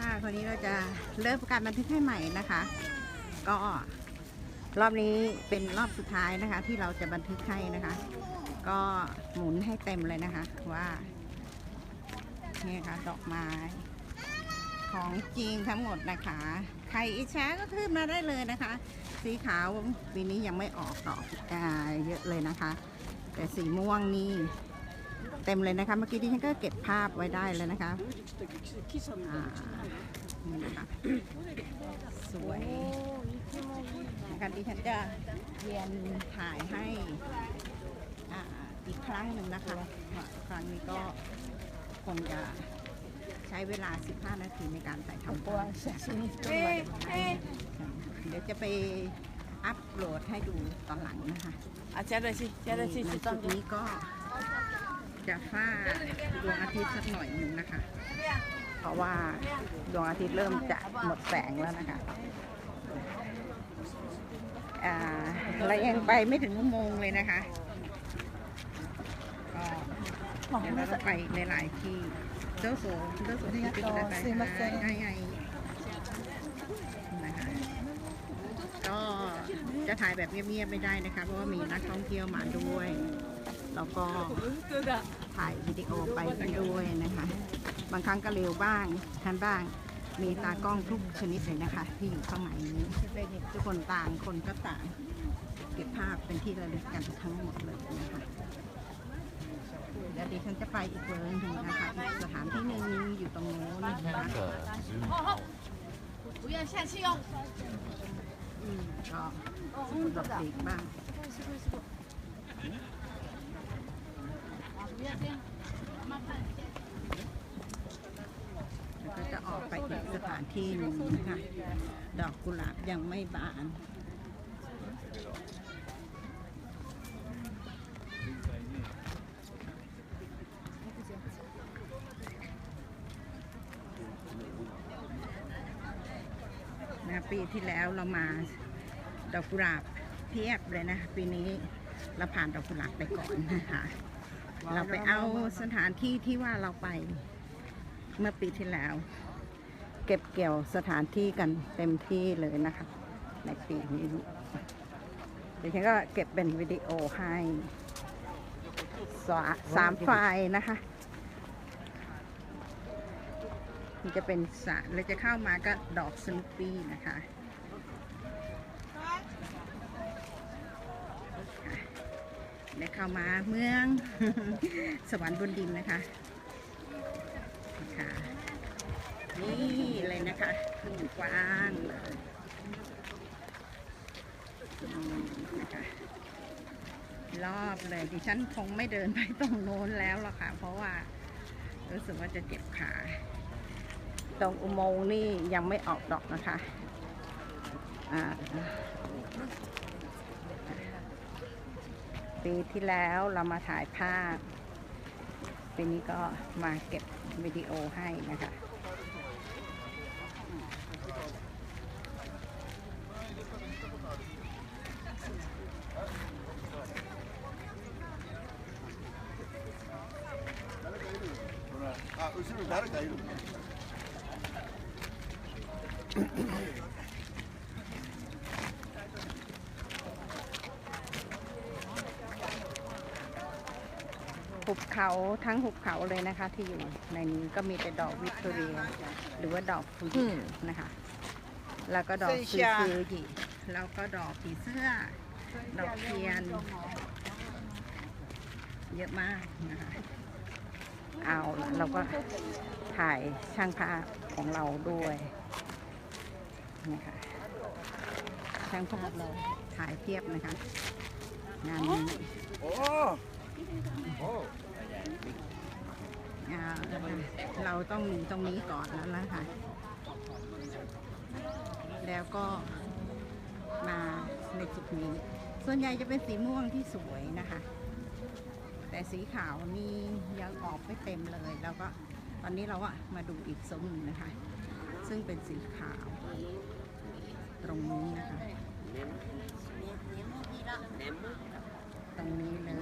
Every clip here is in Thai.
ค่ะคราวนี้เราจะเริ่มการบันทึกให้ใหม่นะคะ ก็รอบนี้เป็นรอบสุดท้ายนะคะ ที่เราจะบันทึกให้นะคะ ก็หมุนให้เต็มเลยนะคะว่านี่ค่ะดอกไม้ ของจริงทั้งหมดนะคะ ใครอิจฉาก็ขึ้นมาได้เลยนะคะ สีขาวปีนี้ยังไม่ออกดอกเยอะเลยนะคะ แต่สีม่วงนี่ เต็มเลยนะคะ เมื่อกี้ดิฉันก็เก็บภาพไว้ได้แล้วนะคะอ่านี่นะคะสวยนะคะดิฉันจะเรียนถ่ายให้อีกครั้งหนึ่งนะคะ ครั้งนี้ก็คงจะใช้เวลา 15 นาทีในการถ่ายทำเดี๋ยวจะไปอัพโหลดให้ดูตอนหลังนะคะอาจารย์เลยสิอาจารย์เลยสิจุดนี้ก็ จะฟาดวงอาทิตย์สักหน่อยหนึ่งนะคะ เพราะว่าดวงอาทิตย์เริ่มจะหมดแสงแล้วนะคะอ่าเรายังไปไม่ถึงชั่วโมงเลยนะคะก็เดี๋ยวเราจะไปในหลายที่เจ้าโสเจ้าโสที่ติดอะไรไปไงไงนะคะก็จะถ่ายแบบเงียบๆไม่ได้นะคะ เพราะว่ามีนักท่องเที่ยวมาด้วย แล้วก็ 哥哥， ถ่ายวิดีโอไปด้วยนะคะ บางครั้งก็เร็วบ้างทันบ้าง มีตากล้องทุกชนิดเลยนะคะ ที่อยู่ข้างในนี้ทุกคนต่างคนก็ต่าง เก็บภาพเป็นที่ระลึกกันทั้งหมดเลยนะคะเดี๋ยวดิฉันจะไปอีกเวอร์หนึ่งนะคะ อีกสถานที่หนึ่งอยู่ตรงโน้นนะคะ 不要下去哦。 อืมก็หลบ แล้วก็จะออกไปอีกสถานที่หนึ่งนะคะ ดอกกุหลาบยังไม่บานนะปีที่แล้วเรามาดอกกุหลาบเพียบเลยนะ ปีนี้เราผ่านดอกกุหลาบไปก่อนนะคะ เราไปเอาสถานที่ที่ว่าเราไป เมื่อปีที่แล้ว เก็บเกี่ยวสถานที่กันเต็มที่เลยนะคะ ในปีนี้เดี๋ยวฉันก็เก็บเป็นวิดีโอให้สาสามไฟล์นะคะมันจะเป็นสระแล้วจะเข้ามาก็ดอกสนุปปี้นะคะ ได้เข้ามาเมือง สวรรค์บนดินนะคะค่ะนี่เลยนะคะขึ้นกว้างนะคะรอบเลยดิฉันคงไม่เดินไปตรงโน้นแล้วหรอกค่ะ เพราะว่ารู้สึกว่าจะเจ็บขา ตรงอุโมงค์นี่ยังไม่ออกดอกนะคะอ่า ปีที่แล้วเรามาถ่ายภาพปีนี้ก็มาเก็บวิดีโอให้นะคะあ、後ろに誰かいる。 หุบเขาทั้งหุบเขาเลยนะคะ ที่อยู่ในนี้ก็มีแต่ดอกวิกตอเรีย หรือว่าดอกฟูจินะคะ แล้วก็ดอกซูซูจิแล้วก็ดอกผีเสื้อ ดอกเทียน เยอะมากนะคะ เอาล่ะเราก็ถ่ายช่างภาพของเราด้วยนะคะช่างภาพเราถ่ายเทียบนะคะงานนี้ 오. 오. เราต้องมีตรงนี้ก่อนแล้วล่ะค่ะ แล้วก็มาในจุดนี้ ส่วนใหญ่จะเป็นสีม่วงที่สวยนะคะ แต่สีขาวนี่ยังออกไม่เต็มเลย แล้วก็ตอนนี้เราอะมาดูอีกซุ้มนึงนะคะ ซึ่งเป็นสีขาวตรงนี้นะคะตรงนี้เลย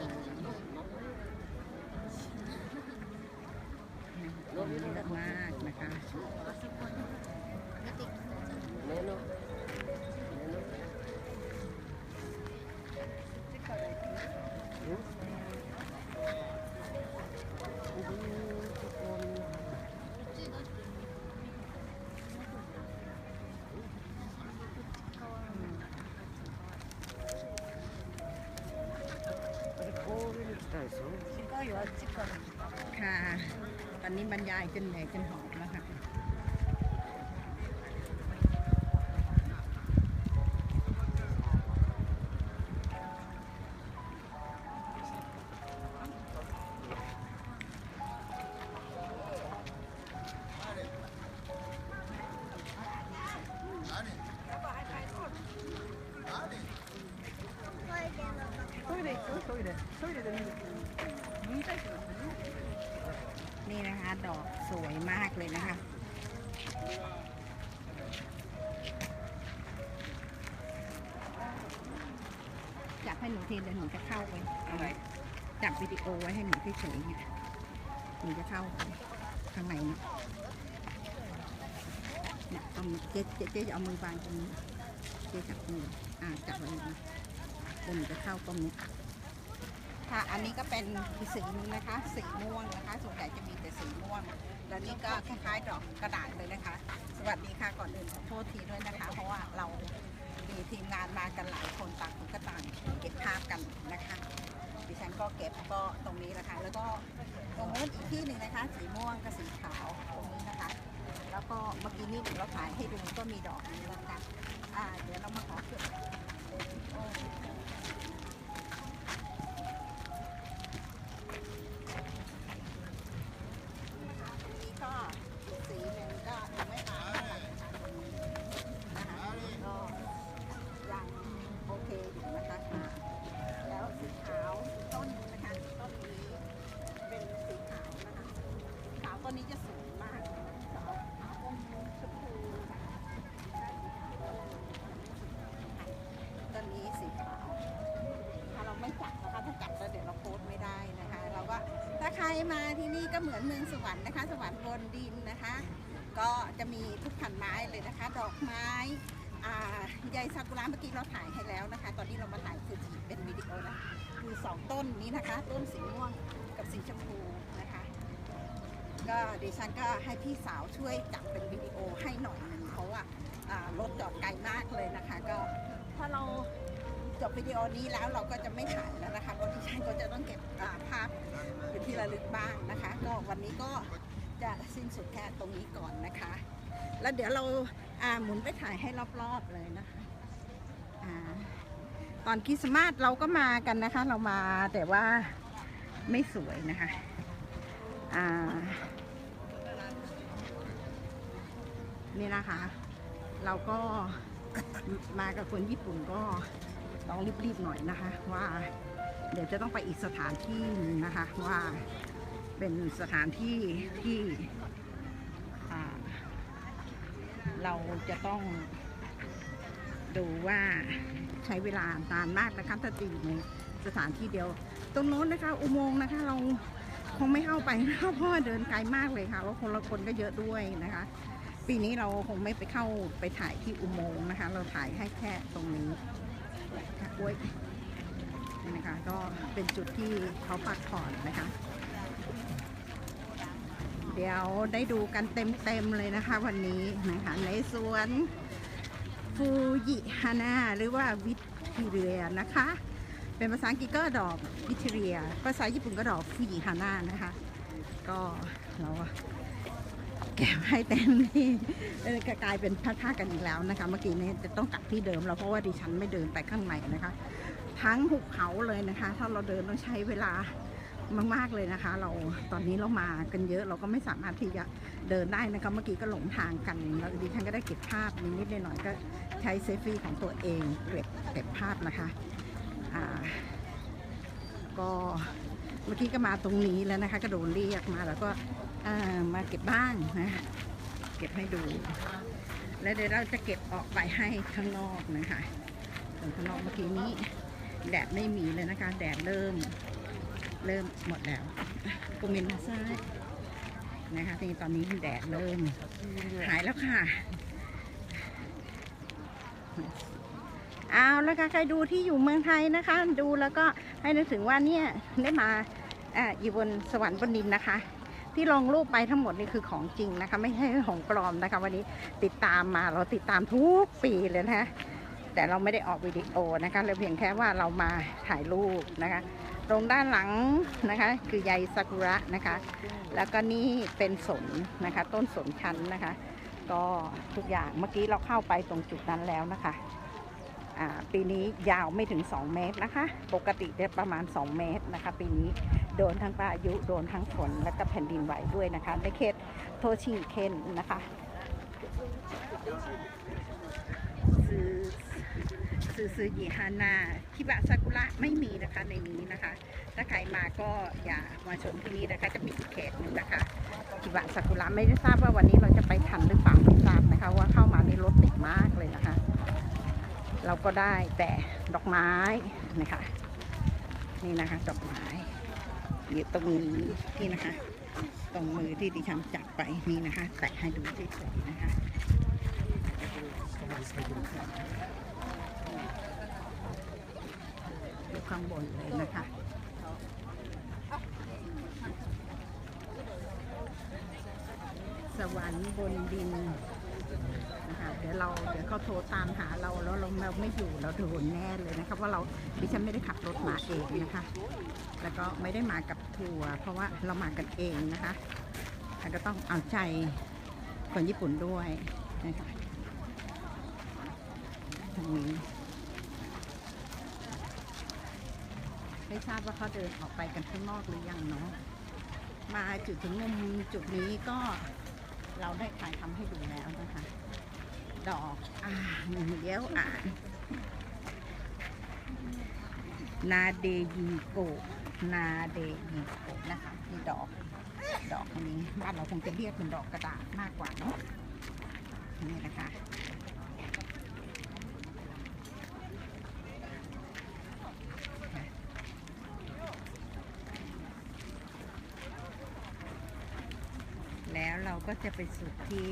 เยอะมากนะคะ ค่ะ ตอน ันี้บรรยายจนเหนื่อยจนหอบ มากเลยนะคะอยากให้หนูทีเดี๋ยวหนูจะเข้าไปจับวิดีโอไว้ให้หนูเฉยๆเนี่ยหนูจะเข้าไปข้างในเนี่ยเนี่ยตรงนี้เจ๊เจ๊เจ๊จะเอามือวางตรงนี้เจ๊จับมืออ่าจับไว้นะเดี๋ยวหนูจะเข้าตรงนี้ค่ะ อันนี้ก็เป็นอีกสีหนึงนะคะ สีม่วง แล้วนี่ก็คล้ายๆดอกกระดาษเลยนะคะ สวัสดีค่ะก่อนอื่นขอโทษทีด้วยนะคะ เพราะว่าเรามีทีมงานมากันหลายคนต่างคนก็ต่างเก็บภาพกันนะคะ ดิฉันก็เก็บก็ตรงนี้นะคะแล้วก็ตรงนู้นอีกที่หนึ่งนะคะ สีม่วงกับสีขาวตรงนี้นะคะ แล้วก็เมื่อกี้นี่เราถ่ายให้ดูก็มีดอกนี้นะคะอ่าเดี๋ยวเรามาขอเก็บ มาที่นี่ก็เหมือนเมืองสวรรค์นะคะ สวรรค์บนดินนะคะ ก็จะมีทุกพันไม้เลยนะคะ ดอกไม้อ่าใยซากุระเมื่อกี้เราถ่ายให้แล้วนะคะ ตอนนี้เรามาถ่ายคือเป็นวิดีโอนะคือสองต้นนี้นะคะ ต้นสีม่วงกับสีชมพูนะคะ ก็ดิฉันก็ให้พี่สาวช่วยจับเป็นวิดีโอให้หน่อยหนึ่งเพราะว่ารถจอดไกลมากเลยนะคะ ก็ จบวิดีโอนี้แล้วเราก็จะไม่ถ่ายแล้วนะคะเพราะดิฉันก็จะต้องเก็บภาพเป็นที่ระลึกบ้างนะคะ ก็วันนี้ก็จะสิ้นสุดแค่ตรงนี้ก่อนนะคะ แล้วเดี๋ยวเราอ่าหมุนไปถ่ายให้รอบๆเลยนะคะตอนคริสต์มาสเราก็มากันนะคะ เรามาแต่ว่าไม่สวยนะคะอ่านี่นะคะ เราก็มากับคนญี่ปุ่นก็ ต้องรีบๆหน่อยนะคะ ว่า เดี๋ยวจะต้องไปอีกสถานที่นึงนะคะว่าเป็นสถานที่ที่เราจะต้องดูว่าใช้เวลานานมากนะคะถ้าจะอยู่ในสถานที่เดียว ตรงโน้นนะคะ อุโมงค์นะคะเราคงไม่เข้าไปนะคะเพราะเดินไกลมากเลยค่ะแล้วคนละคนก็เยอะด้วยนะคะ ปีนี้เราคงไม่ไปเข้าไปถ่ายที่อุโมงค์นะคะ เราถ่ายให้แค่ตรงนี้ โอ้ยนี่นะคะก็เป็นจุดที่เขาพักผ่อนนะคะ เดี๋ยวได้ดูกันเต็มๆเลยนะคะ วันนี้นะคะในสวนฟูจิฮานาหรือว่าวิทิเรียนะคะ เป็นภาษาอังกฤษก็ดอกวิทิเรีย ภาษาญี่ปุ่นก็ดอกฟูจิฮานานะคะ ก็เรา เก็บให้เต็มที่เออก็กลายเป็นพระธาตุกันอีกแล้วนะคะ เมื่อกี้นี้จะต้องกลับที่เดิมแล้วเพราะว่าดิฉันไม่เดินไปข้างในนะคะ ทั้งหุบเขาเลยนะคะ ถ้าเราเดินต้องใช้เวลามากๆเลยนะคะ เราตอนนี้เรามากันเยอะเราก็ไม่สามารถที่จะเดินได้นะคะเมื่อกี้ก็หลงทางกันแล้วดิฉันก็ได้เก็บภาพนิดๆหน่อยๆก็ใช้เซฟฟี่ของตัวเองเก็บเก็บภาพนะคะอ่าก็ เมื่อกี้ก็มาตรงนี้แล้วนะคะ ก็โดนเรียกมาแล้วก็มาเก็บบ้างนะเก็บให้ดู แล้วเดี๋ยวเราจะเก็บออกไปให้ข้างนอกนะคะส่วนข้างนอกเมื่อกี้นี้แดดไม่มีเลยนะคะ แดดเริ่มเริ่มหมดแล้วกุมินมาซ้ายนะคะทีตอนนี้แดดเริ่มหายแล้วค่ะเอาแล้วค่ะใครดูที่อยู่เมืองไทยนะคะ ดูแล้วก็ให้นึกถึงว่าเนี่ยได้มา อ่าอยู่บนสวรรค์บนดินนะคะ ที่ลงรูปไปทั้งหมดนี่คือของจริงนะคะ ไม่ใช่ของปลอมนะคะ วันนี้ติดตามมาเราติดตามทุกปีเลยนะคะแต่เราไม่ได้ออกวิดีโอนะคะเราเพียงแค่ว่าเรามาถ่ายรูปนะคะตรงด้านหลังนะคะคือใยซากุระนะคะ แล้วก็นี่เป็นสนนะคะ ต้นสนชั้นนะคะ ก็ทุกอย่างเมื่อกี้เราเข้าไปตรงจุดนั้นแล้วนะคะ ปีนี้ยาวไม่ถึง 2 เมตรนะคะ ปกติจะประมาณ 2 เมตรนะคะ ปีนี้โดนทั้งพายุโดนทั้งฝนและก็แผ่นดินไหวด้วยนะคะ ในเขตโทชิเคนนะคะซื้อซื้อซื้อยิฮานาคิบะซากุระไม่มีนะคะในนี้นะคะ ถ้าใครมาก็อย่ามาชมที่นี่นะคะ จะมีเขตหนึ่งนะคะคิบะซากุระไม่ได้ทราบว่าวันนี้เราจะไปทันหรือเปล่าไม่ทราบนะคะ ว่าเข้ามาในรถติดมากเลยนะคะ เราก็ได้แต่ดอกไม้นะคะนี่นะคะดอกไม้อยู่ตรงนี้นี่นะคะ ตรงมือที่ดิฉันจับไปนี่นะคะ แตะให้ดูที่สวยนะคะอยู่ข้างบนเลยนะคะสวรรค์บนดิน นะคะเดี๋ยวเราเดี๋ยวเขาโทรตามหาเราแล้วเราเราไม่อยู่เราโดนแน่เลยนะคะว่าเราดิฉันไม่ได้ขับรถมาเองนะคะ แล้วก็ไม่ได้มากับทัวร์เพราะว่าเรามากันเองนะคะแล้วก็ต้องเอาใจคนญี่ปุ่นด้วยนะคะทางนี้ไม่ทราบว่าเขาเดินออกไปกันข้างนอกหรือยังเนาะมาจุดถึงมุมจุดนี้ก็เราได้ถ่ายทำให้ดูแล้วนะคะ ดอกอ่านเดี๋ยวอ่านนาเดยิโกนาเดยิโกนะคะนี่ดอก ดอกอันนี้บ้านเราคงจะเรียกเป็นดอกกระดาษมากกว่าเนาะนี่นะคะ แล้วเราก็จะไปสุดที่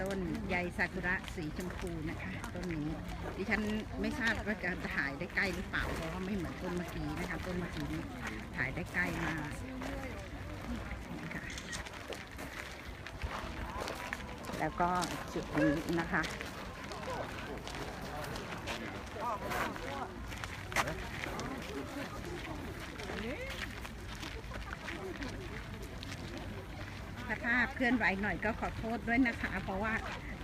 ต้นใยซากุระสีชมพูนะคะ ต้นนี้ดิฉันไม่ทราบว่าจะถ่ายได้ใกล้หรือเปล่าเพราะว่าไม่เหมือนต้นเมื่อกี้นะคะต้นเมื่อกี้ถ่ายได้ใกล้มากแล้วก็จุดนี้นะคะ ถ้าภาพเคลื่อนไหวหน่อยก็ขอโทษด้วยนะคะ เพราะว่า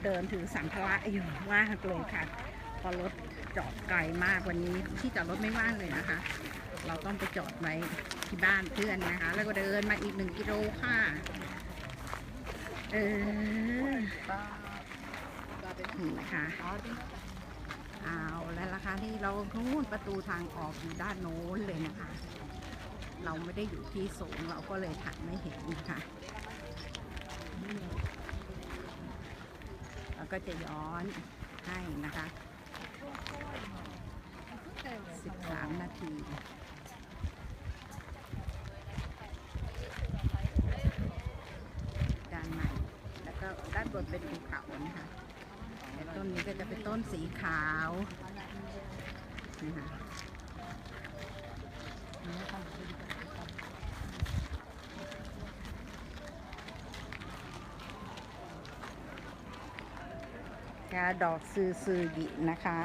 เดินถือสัมภาระอยู่มากเลยค่ะ พอรถจอดไกลมากวันนี้ที่จอดรถไม่ว่างเลยนะคะ เราต้องไปจอดไว้ที่บ้านเพื่อนนะคะ แล้วก็เดินมาอีกหนึ่งกิโลค่ะ เออนี่นะคะเอาแล้วล่ะค่ะที่เราทูนประตูทางออกอยู่ด้านโน้นเลยนะคะ เราไม่ได้อยู่ที่สูงเราก็เลยถ่ายไม่เห็นนะคะ แล้ว ก็จะย้อนให้นะคะ 13 นาทีด้านในแล้วก็ด้านบนเป็นภูเขานะคะแต่ต้นนี้ก็จะเป็นต้นสีขาวนะคะ กาดอกซือซือยินะคะ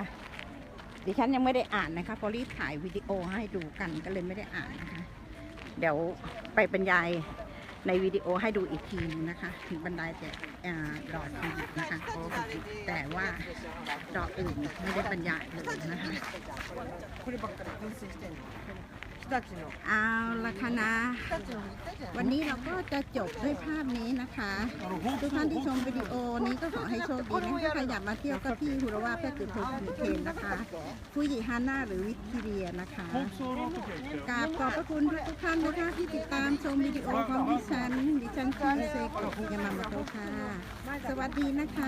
ดิฉันยังไม่ได้อ่านนะคะเพราะรีบถ่ายวิดีโอให้ดูกันก็เลยไม่ได้อ่านนะคะ เดี๋ยวไปบรรยายในวิดีโอให้ดูอีกทีนึงนะคะ ถึงบรรยายแต่ดอกซือยินะคะแต่ว่าดอกอื่นไม่ได้บรรยายเลยนะคะ เอาละคะนะ วันนี้เราก็จะจบด้วยภาพนี้นะคะ ทุกท่านที่ชมวิดีโอนี้ก็ขอให้โชคดีนะถ้าใครอยากมาเที่ยวก็ที่ฮุราวาแพทย์ติโทมิเคนนะคะฟูยิฮาน่าหรือวิคิเรียนะคะกราบขอบพระคุณทุกท่านนะคะที่ติดตามชมวิดีโอของดิฉันดิฉันคือเซกุยามาโมโตะค่ะ สวัสดีนะคะ